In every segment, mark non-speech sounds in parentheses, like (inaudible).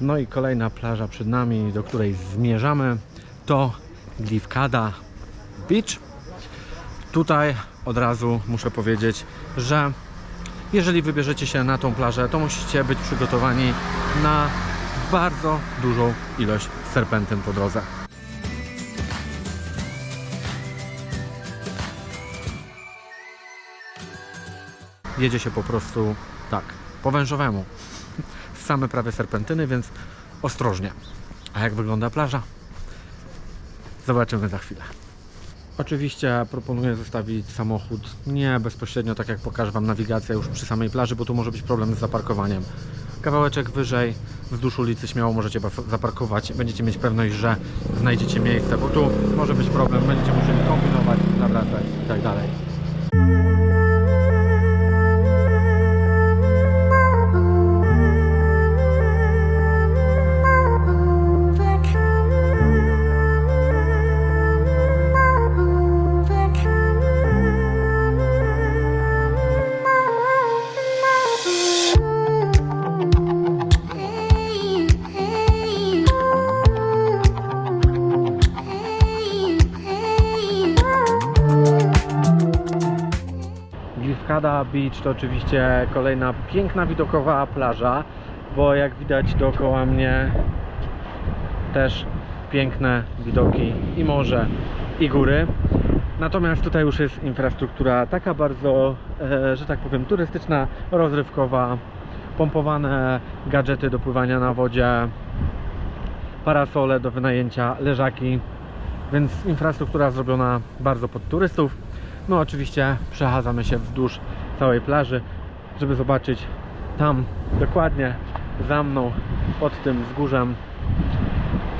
No i kolejna plaża przed nami, do której zmierzamy, to Glifkada Beach. Tutaj od razu muszę powiedzieć, że jeżeli wybierzecie się na tą plażę, to musicie być przygotowani na bardzo dużą ilość serpentyn po drodze. Jedzie się po prostu tak, po wężowemu. Same prawie serpentyny, więc ostrożnie. A jak wygląda plaża? Zobaczymy za chwilę. Oczywiście proponuję zostawić samochód nie bezpośrednio tak jak pokażę Wam nawigacja już przy samej plaży, bo tu może być problem z zaparkowaniem. Kawałeczek wyżej, wzdłuż ulicy śmiało możecie zaparkować. Będziecie mieć pewność, że znajdziecie miejsce, bo tu może być problem, będziecie musieli kombinować, nawracać i tak dalej. Beach to oczywiście kolejna piękna widokowa plaża, bo jak widać dookoła mnie też piękne widoki i morze i góry. Natomiast tutaj już jest infrastruktura taka bardzo, e, że tak powiem, turystyczna, rozrywkowa, pompowane gadżety do pływania na wodzie, parasole do wynajęcia, leżaki, więc infrastruktura zrobiona bardzo pod turystów. No oczywiście przechadzamy się wzdłuż całej plaży, żeby zobaczyć tam dokładnie za mną, pod tym wzgórzem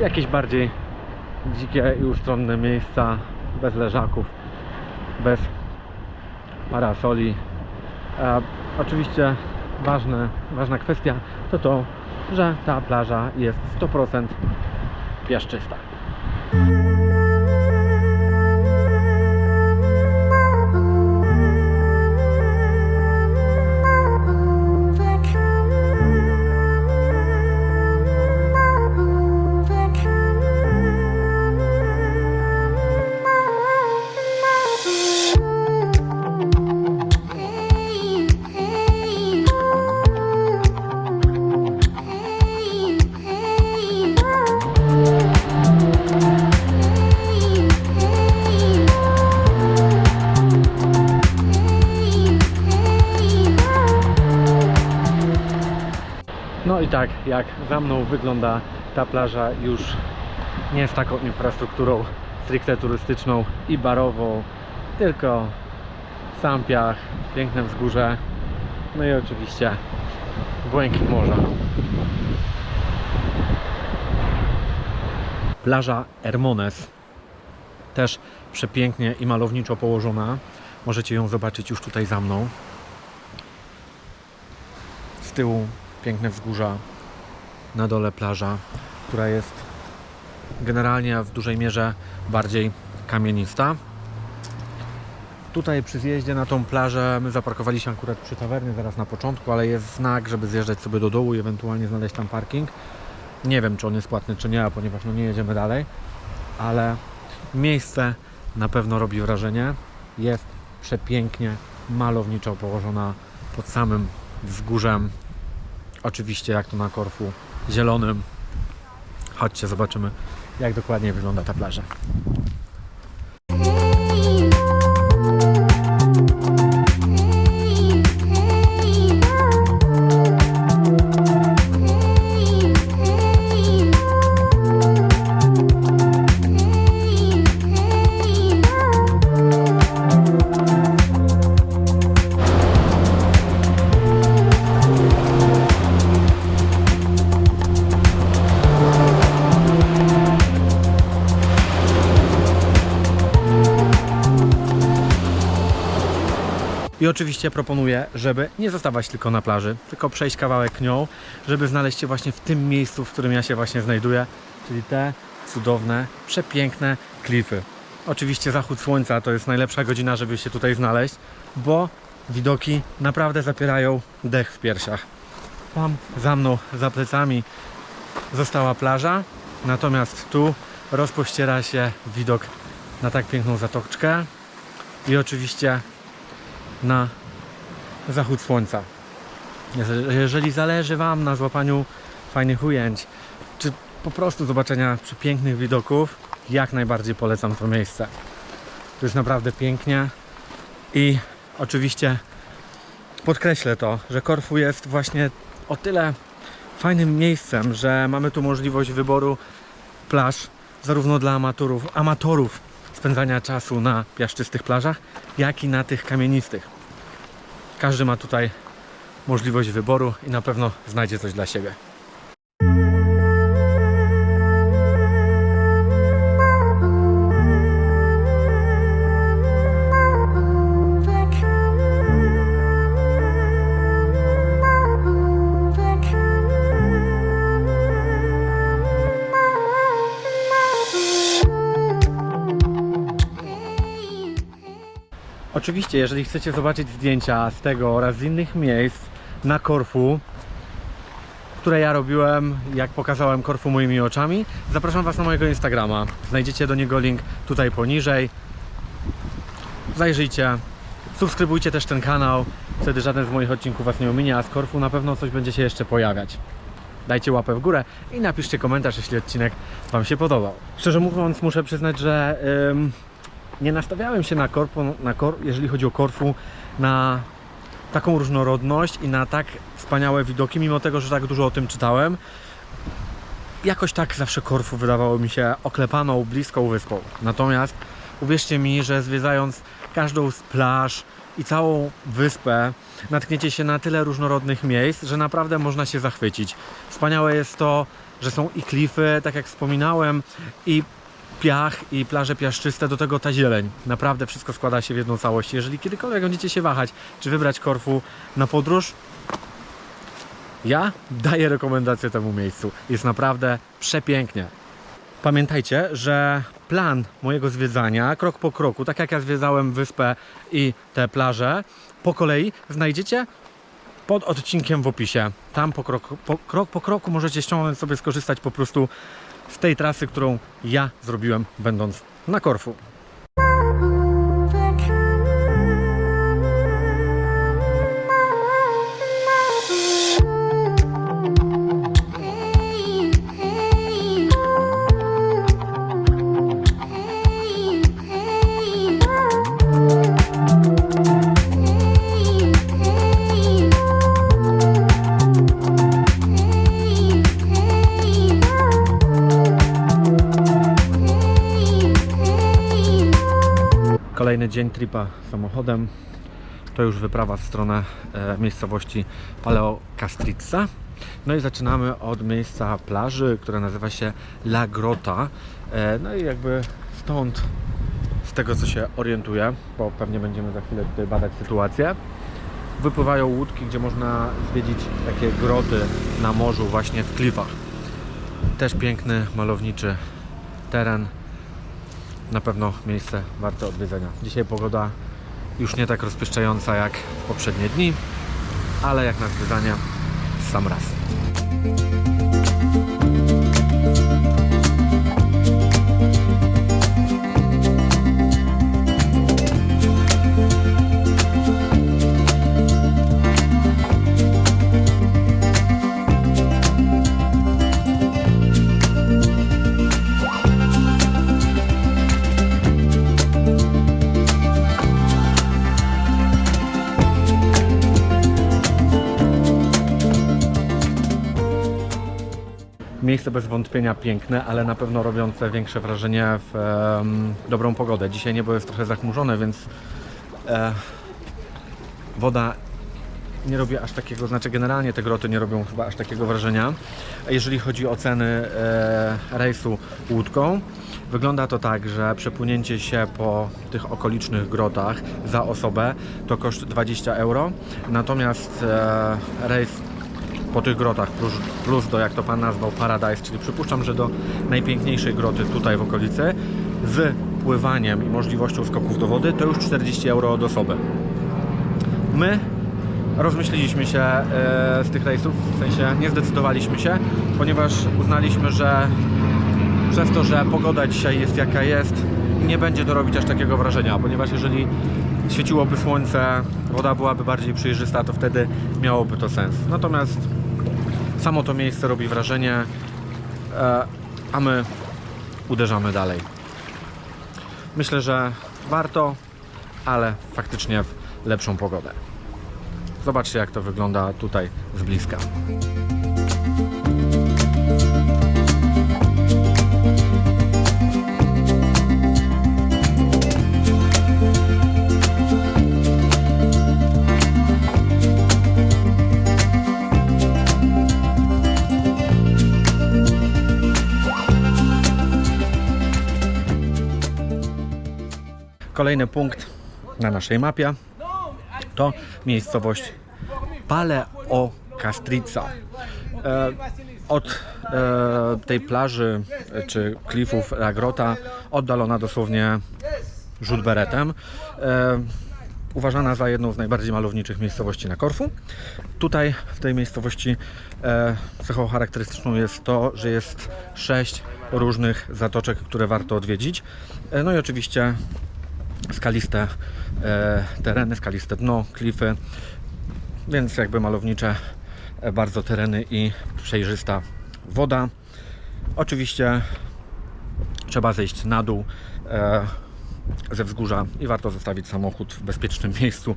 jakieś bardziej dzikie i ustronne miejsca, bez leżaków, bez parasoli. E, oczywiście ważne, ważna kwestia to to, że ta plaża jest 100% piaszczysta. Tak, jak za mną wygląda ta plaża już nie z taką infrastrukturą stricte turystyczną i barową, tylko sam piach, piękne wzgórze, no i oczywiście błękit morza. Plaża Hermones też przepięknie i malowniczo położona. Możecie ją zobaczyć już tutaj za mną. Z tyłu piękne wzgórza, na dole plaża, która jest generalnie w dużej mierze bardziej kamienista. Tutaj przy zjeździe na tą plażę my zaparkowaliśmy akurat przy tawernie zaraz na początku, ale jest znak, żeby zjeżdżać sobie do dołu i ewentualnie znaleźć tam parking. Nie wiem, czy on jest płatny, czy nie, ponieważ no nie jedziemy dalej, ale miejsce na pewno robi wrażenie. Jest przepięknie, malowniczo położona pod samym wzgórzem Oczywiście jak to na Korfu zielonym. Chodźcie, zobaczymy jak dokładnie wygląda ta plaża. Oczywiście proponuję, żeby nie zostawać tylko na plaży, tylko przejść kawałek nią, żeby znaleźć się właśnie w tym miejscu, w którym ja się właśnie znajduję, czyli te cudowne, przepiękne klify. Oczywiście zachód słońca to jest najlepsza godzina, żeby się tutaj znaleźć, bo widoki naprawdę zapierają dech w piersiach. Tam za mną, za plecami została plaża, natomiast tu rozpościera się widok na tak piękną zatoczkę i oczywiście na zachód słońca. Jeże- Jeżeli zależy Wam na złapaniu fajnych ujęć, czy po prostu zobaczenia przepięknych widoków, jak najbardziej polecam to miejsce. To jest naprawdę pięknie i oczywiście podkreślę to, że Korfu jest właśnie o tyle fajnym miejscem, że mamy tu możliwość wyboru plaż zarówno dla amatorów, amatorów spędzania czasu na piaszczystych plażach, jak i na tych kamienistych. Każdy ma tutaj możliwość wyboru i na pewno znajdzie coś dla siebie. Oczywiście, jeżeli chcecie zobaczyć zdjęcia z tego oraz z innych miejsc na Korfu, które ja robiłem, jak pokazałem Korfu moimi oczami, zapraszam Was na mojego Instagrama. Znajdziecie do niego link tutaj poniżej. Zajrzyjcie, subskrybujcie też ten kanał, wtedy żaden z moich odcinków Was nie ominie, a z Korfu na pewno coś będzie się jeszcze pojawiać. Dajcie łapę w górę i napiszcie komentarz, jeśli odcinek Wam się podobał. Szczerze mówiąc, muszę przyznać, że nie nastawiałem się na korpu, na kor, jeżeli chodzi o Korfu, na taką różnorodność i na tak wspaniałe widoki, mimo tego, że tak dużo o tym czytałem. Jakoś tak zawsze Korfu wydawało mi się oklepaną, bliską wyspą. Natomiast uwierzcie mi, że zwiedzając każdą z plaż i całą wyspę, natkniecie się na tyle różnorodnych miejsc, że naprawdę można się zachwycić. Wspaniałe jest to, że są i klify, tak jak wspominałem, i piach i plaże piaszczyste, do tego ta zieleń. Naprawdę wszystko składa się w jedną całość. Jeżeli kiedykolwiek będziecie się wahać, czy wybrać Korfu na podróż, ja daję rekomendację temu miejscu. Jest naprawdę przepięknie. Pamiętajcie, że plan mojego zwiedzania, krok po kroku, tak jak ja zwiedzałem wyspę i te plaże, po kolei znajdziecie pod odcinkiem w opisie. Tam po krok po, krok, po kroku możecie ściągnąć sobie, skorzystać po prostu z tej trasy, którą ja zrobiłem będąc na Korfu. Dzień tripa samochodem. To już wyprawa w stronę e, miejscowości Paleo Castrizza. No i zaczynamy od miejsca plaży, która nazywa się La Grota. E, no i jakby stąd, z tego co się orientuję, bo pewnie będziemy za chwilę tutaj badać sytuację, wypływają łódki, gdzie można zwiedzić takie groty na morzu, właśnie w klifach. Też piękny, malowniczy teren na pewno miejsce warte odwiedzenia. Dzisiaj pogoda już nie tak rozpieszczająca jak w poprzednie dni, ale jak na zwiedzanie sam raz. Miejsce bez wątpienia piękne, ale na pewno robiące większe wrażenie w em, dobrą pogodę. Dzisiaj niebo jest trochę zachmurzone, więc e, woda nie robi aż takiego, znaczy generalnie te groty nie robią chyba aż takiego wrażenia. Jeżeli chodzi o ceny e, rejsu łódką, wygląda to tak, że przepłynięcie się po tych okolicznych grotach za osobę to koszt 20 euro, natomiast e, rejs po tych grotach, plus, plus do, jak to Pan nazwał, Paradise, czyli przypuszczam, że do najpiękniejszej groty tutaj w okolicy, z pływaniem i możliwością skoków do wody, to już 40 euro od osoby. My rozmyśliliśmy się e, z tych rejsów, w sensie nie zdecydowaliśmy się, ponieważ uznaliśmy, że przez to, że pogoda dzisiaj jest jaka jest, nie będzie to robić aż takiego wrażenia, ponieważ jeżeli świeciłoby słońce, woda byłaby bardziej przejrzysta, to wtedy miałoby to sens. Natomiast samo to miejsce robi wrażenie, e, a my uderzamy dalej. Myślę, że warto, ale faktycznie w lepszą pogodę. Zobaczcie, jak to wygląda tutaj z bliska. Kolejny punkt na naszej mapie to miejscowość Paleo Castrica. E, od e, tej plaży e, czy klifów La Grota oddalona dosłownie rzut beretem. Uważana za jedną z najbardziej malowniczych miejscowości na Korfu. Tutaj w tej miejscowości e, cechą charakterystyczną jest to, że jest sześć różnych zatoczek, które warto odwiedzić. E, no i oczywiście skaliste e, tereny, skaliste dno, klify, więc jakby malownicze e, bardzo tereny i przejrzysta woda. Oczywiście trzeba zejść na dół e, ze wzgórza i warto zostawić samochód w bezpiecznym (laughs) miejscu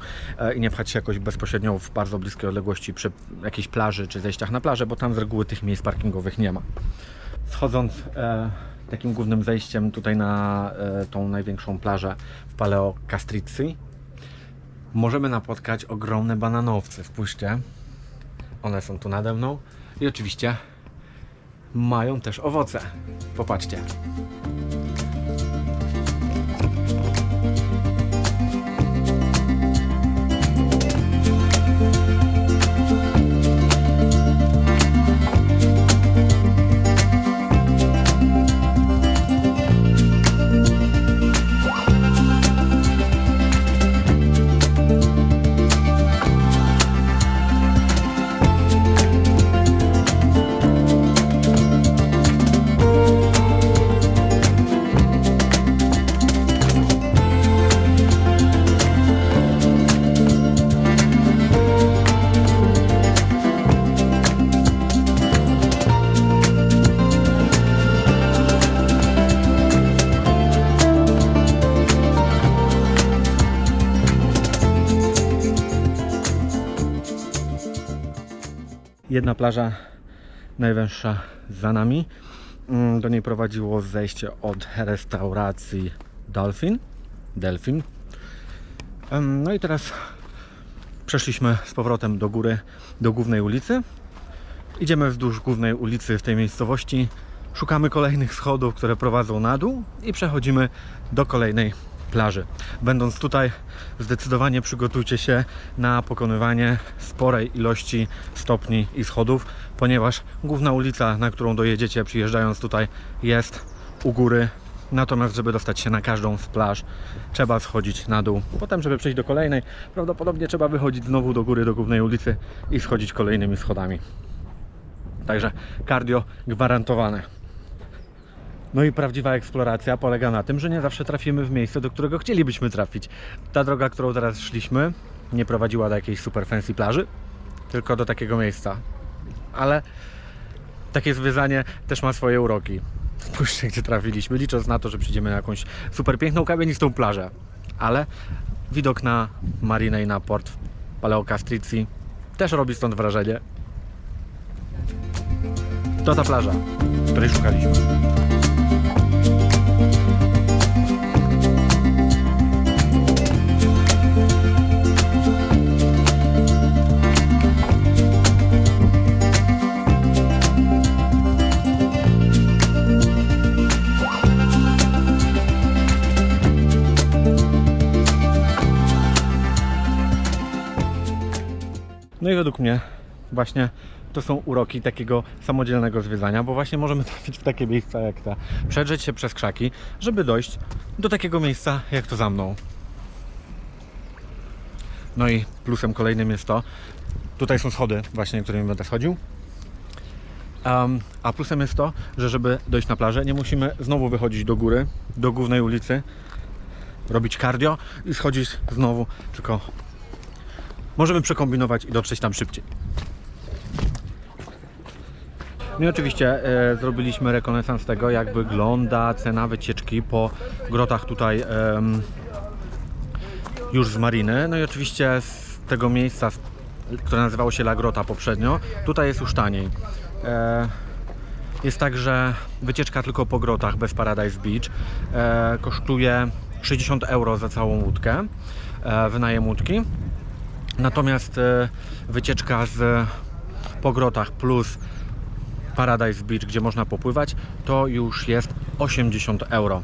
i nie pchać się jakoś bezpośrednio w bardzo bliskiej odległości przy jakiejś plaży czy zejściach na plażę, bo tam z reguły tych miejsc parkingowych nie ma. Wchodząc e, takim głównym zejściem tutaj na e, tą największą plażę w Paleo Castrici, możemy napotkać ogromne bananowce. Spójrzcie, one są tu nade mną i oczywiście mają też owoce. Popatrzcie. Jedna plaża najwęższa za nami. Mm, Do niej prowadziło zejście od restauracji Dolphin. Delfin. No i teraz przeszliśmy z powrotem do góry, do głównej ulicy. Idziemy wzdłuż głównej ulicy w tej miejscowości. Szukamy kolejnych schodów, które prowadzą na dół i przechodzimy do kolejnej plaży. Będąc tutaj, zdecydowanie przygotujcie się na pokonywanie sporej ilości stopni i schodów, ponieważ główna ulica, na którą dojedziecie przyjeżdżając tutaj, jest u góry. Natomiast, żeby dostać się na każdą z plaż, trzeba schodzić na dół. Potem, żeby przejść do kolejnej, prawdopodobnie trzeba wychodzić znowu do góry, do głównej ulicy i schodzić kolejnymi schodami. Także cardio gwarantowane. No i prawdziwa eksploracja polega na tym, że nie zawsze trafimy w miejsce, do którego chcielibyśmy trafić. Ta droga, którą teraz szliśmy, nie prowadziła do jakiejś super fancy plaży, tylko do takiego miejsca. Ale takie zwiedzanie też ma swoje uroki. Spójrzcie, gdzie trafiliśmy, licząc na to, że przyjdziemy na jakąś super piękną, kamienistą plażę. Ale widok na marinę i na port w Paleo Castrici też robi stąd wrażenie. To ta plaża, której szukaliśmy. No i według mnie właśnie to są uroki takiego samodzielnego zwiedzania, bo właśnie możemy (laughs) trafić w takie miejsca jak ta, przedrzeć się przez krzaki, żeby dojść do takiego miejsca jak to za mną. No i plusem kolejnym jest to, tutaj są schody właśnie, którymi będę schodził. Em, a plusem jest to, że żeby dojść na plażę, nie musimy znowu wychodzić do góry, do głównej ulicy, robić cardio i schodzić znowu, tylko możemy przekombinować i dotrzeć tam szybciej. No i oczywiście e, zrobiliśmy rekonesans tego, jak wygląda cena wycieczki po grotach tutaj em, już z mariny. No i oczywiście z tego miejsca, które nazywało się La Grota poprzednio, tutaj jest już taniej. E, jest tak, że wycieczka tylko po grotach bez Paradise Beach e, kosztuje 60 euro za całą łódkę, e, wynajem łódki. Natomiast e, wycieczka z po grotach plus Paradise Beach, gdzie można popływać, to już jest 80 euro.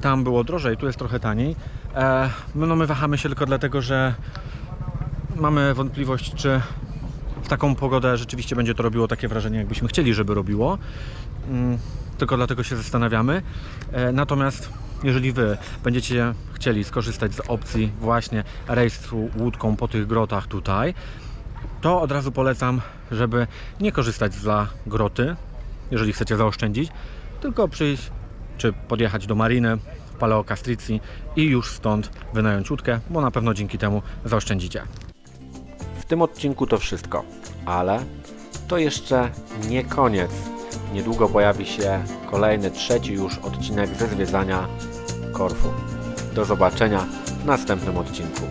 Tam było drożej, tu jest trochę taniej. E, my, no my wahamy się tylko dlatego, że mamy wątpliwość, czy w taką pogodę rzeczywiście będzie to robiło takie wrażenie, jakbyśmy chcieli, żeby robiło. Mm, Tylko dlatego się zastanawiamy. E, Natomiast jeżeli Wy będziecie chcieli skorzystać z opcji właśnie rejstru łódką po tych grotach tutaj, to od razu polecam, żeby nie korzystać z Groty, jeżeli chcecie zaoszczędzić, tylko przyjść czy podjechać do mariny w Paleo Castrici i już stąd wynająć łódkę, bo na pewno dzięki temu zaoszczędzicie. W tym odcinku to wszystko, ale to jeszcze nie koniec. Niedługo pojawi się kolejny, trzeci już odcinek ze zwiedzania Korfu. Do zobaczenia w następnym odcinku.